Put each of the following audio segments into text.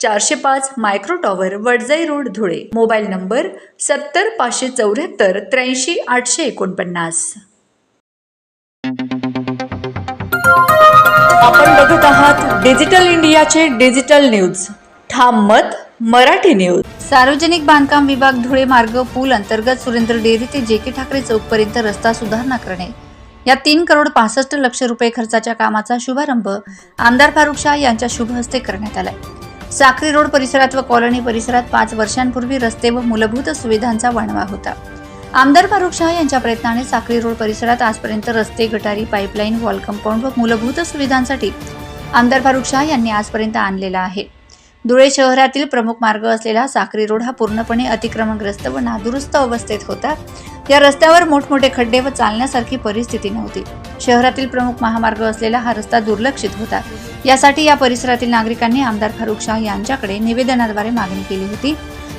चारशे पाच micro tower Wadjai road Dhule. Mobile number सत्तर पाचशे चौऱ्याहत्तर त्र्याऐंशी आठशे एकोणपन्नास. आपण बघत आहात डिजिटल इंडियाचे डिजिटल न्यूज. ठाम मत मराठी न्यूज. सार्वजनिक बांधकाम विभाग धुळे मार्ग पूल अंतर्गत सुरेंद्र डेअरी ते जे के ठाकरे चौकपर्यंत रस्ता सुधारणा करणे. या तीन करोड पासष्ट लक्ष रुपये खर्चाच्या कामाचा शुभारंभ आमदार फारुख शाह यांच्या शुभ हस्ते करण्यात आलाय. साक्री रोड परिसरात व कॉलनी परिसरात पाच वर्षांपूर्वी रस्ते व मूलभूत सुविधांचा वणवा होता. आमदार फारुख शाह यांच्या प्रयत्नाने साक्री रोड परिसरात आजपर्यंत रस्ते गटारी पाईपलाईन वॉल कंपाऊंड व मूलभूत सुविधांसाठी आमदार फारुख शाह यांनी आजपर्यंत आणलेला आहे. धुळे शहरातील प्रमुख मार्ग असलेला साक्री रोड हा पूर्णपणे अतिक्रमणग्रस्त व नादुरुस्त अवस्थेत होता. या रस्त्यावर मोठमोठे खड्डे व चालण्यासारखी परिस्थिती नव्हती. शहरातील प्रमुख महामार्ग असलेला हा रस्ता दुर्लक्षित होता. यासाठी या परिसरातील नागरिकांनी आमदार फारुख शाह यांच्याकडे निवेदनाद्वारे मागणी केली होती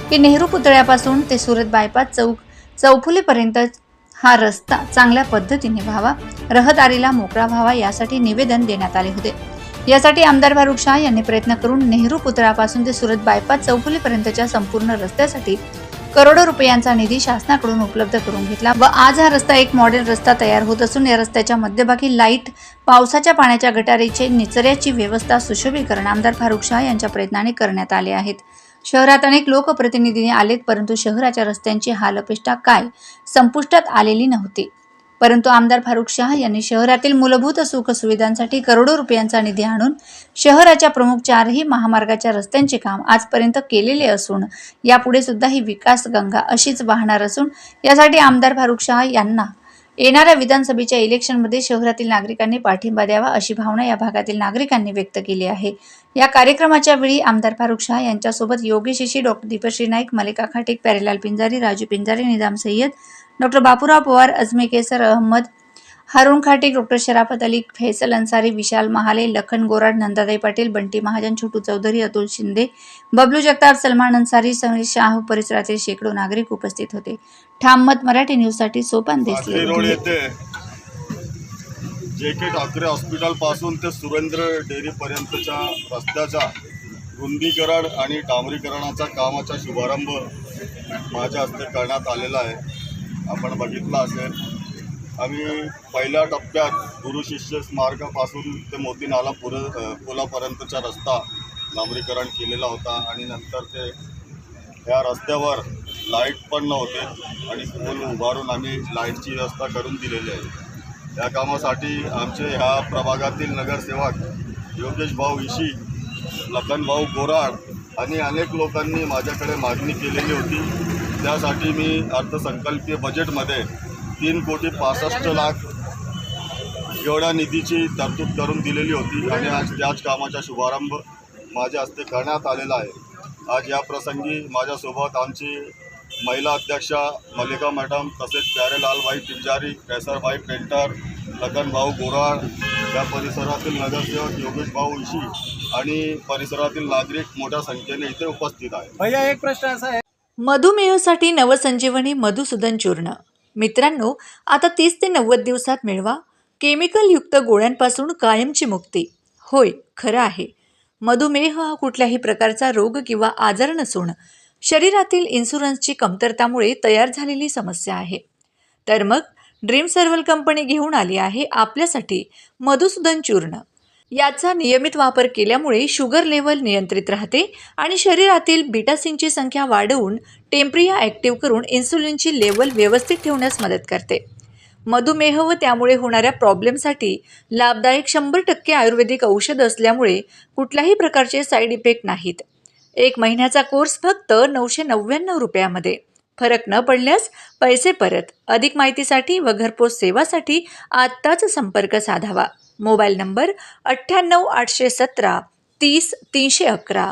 की नेहरू पुतळ्यापासून ते सुरत बायपास चौक चौफुलीपर्यंत हा रस्ता चांगल्या पद्धतीने व्हावा रहदारीला मोकळा व्हावा यासाठी निवेदन देण्यात आले होते. यासाठी आमदार फारुख शाह यांनी प्रयत्न करून नेहरू पुतळ्यापासून ते सुरत बायपास चौफुलीपर्यंतच्या संपूर्ण रस्त्यासाठी करोडो रुपयांचा निधी शासनाकडून उपलब्ध करून घेतला व आज हा रस्ता एक मॉडेल रस्ता तयार होत असून या रस्त्याच्या मध्यभागी लाइट पावसाच्या पाण्याच्या गटारीचे निचऱ्याची व्यवस्था सुशोभीकरण आमदार फारुख शाह यांच्या प्रयत्नाने करण्यात आले आहेत. शहरात अनेक लोकप्रतिनिधींनी आलेत परंतु शहराच्या रस्त्यांची हालअपेष्टा काय? संपुष्टात आलेली नव्हती. परंतु आमदार फारुख शाह यांनी शहरातील मूलभूत सुख सुविधांसाठी करोडो रुपयांचा निधी आणून शहराच्या प्रमुख चारही महामार्गाच्या रस्त्यांचे काम आजपर्यंत केलेले असून यापुढे सुद्धा ही विकास गंगा अशीच वाहणार असून यासाठी आमदार फारुख शाह यांना येणाऱ्या विधानसभेच्या इलेक्शनमध्ये शहरातील नागरिकांनी पाठिंबा द्यावा अशी भावना या भागातील नागरिकांनी व्यक्त केली आहे. या कार्यक्रमाच्या वेळी आमदार फारुख शाह यांच्यासोबत Yogi Shishi doctor Deepshree Naik Malika Khatik Pyarelal Pinjari Raju Pinjari Nizam Sayyad doctor Bapurao Pawar Ajme Kesar Ahmad Haroon Khatik doctor Sharafat Ali Faisal Ansari विशाल महाले लखन गोराड नंदाताई पाटील बंटी महाजन छोटू चौधरी अतुल शिंदे बबलू जगताप सलमान अन्सारी समीर शाह परिसरातील शेकडो नागरिक उपस्थित होते. ठाम मत मराठी न्यूजसाठी सोपान देसले जे के ठाकरे हॉस्पिटलपासून ते सुरेंद्र डेअरी पर्यंतच्या रस्त्याच्या रुंदीकरण आणि डांबरीकरणाच्या कामाचा शुभारंभ माझ्या हस्ते करण्यात आलेला आहे. आपण बघितलं असेल आम्ही पहिल्या टप्प्यात गुरु शिष्य स्मारकापासून ते मोती नाला पुर पुलापर्यंतचा रस्ता डांबरीकरण केलेला होता आणि नंतर ते या रस्त्यावर लाइट पण नव्हते आणि पोल उभारून आम्ही लाईटची व्यवस्था करून दिलेली आहे. या कामासाठी आमचे ह्या प्रभागातील नगरसेवक योगेश भाऊ इशी लखनभाऊ गोराड आणि अनेक लोकांनी माझ्याकडे मागणी केलेली होती. त्यासाठी मी अर्थसंकल्पीय बजेटमध्ये तीन कोटी पासष्ट लाख एवढ्या निधीची तरतूद करून दिलेली होती आणि आज त्याच कामाचा शुभारंभ माझ्या हस्ते करण्यात आलेला आहे. आज या प्रसंगी माझ्यासोबत आमची महिला अध्यक्षा मल्लिका मॅडम तसेच प्यारेलालभाई पिंजारी कैसरभाई पेंटर लखनभाऊ गोराळ या परिसरातील नगरसेवक योगेश भाऊ इशी आणि परिसरातील नागरिक मोठ्या संख्येने इथे उपस्थित आहेत. भैया एक प्रश्न असा आहे. मधुमेहासाठी नवसंजीवनी मधुसूदन चूर्ण. मित्रांनो आता तीस ते नव्वद दिवसात मिळवा. केमिकलयुक्त गोळ्यांपासून कायमची मुक्ती. होय खरं आहे. मधुमेह हा कुठल्याही प्रकारचा रोग किंवा आजार नसून शरीरातील इन्शुरन्सची कमतरतामुळे तयार झालेली समस्या आहे. तर मग ड्रीम सर्वल कंपनी घेऊन आली आहे आपल्यासाठी मधुसूदन चूर्ण. याचा नियमित वापर केल्यामुळे शुगर लेवल नियंत्रित राहते आणि शरीरातील बिटासिनची संख्या वाढवून टेम्प्रिया ॲक्टिव्ह करून इन्सुलिनची लेवल व्यवस्थित ठेवण्यास मदत करते. मधुमेह व त्यामुळे होणाऱ्या प्रॉब्लेमसाठी लाभदायक शंभर टक्के आयुर्वेदिक औषध असल्यामुळे कुठल्याही प्रकारचे साईड इफेक्ट नाहीत. एक महिन्याचा कोर्स फक्त नऊशे नव्याण्णव रुपयामध्ये. फरक न पडल्यास पैसे परत. अधिक माहितीसाठी व घरपोच सेवासाठी आत्ताच संपर्क साधावा. मोबाईल नंबर अठ्ठ्याण्णव आठशे सतरा तीस तीनशे अकरा.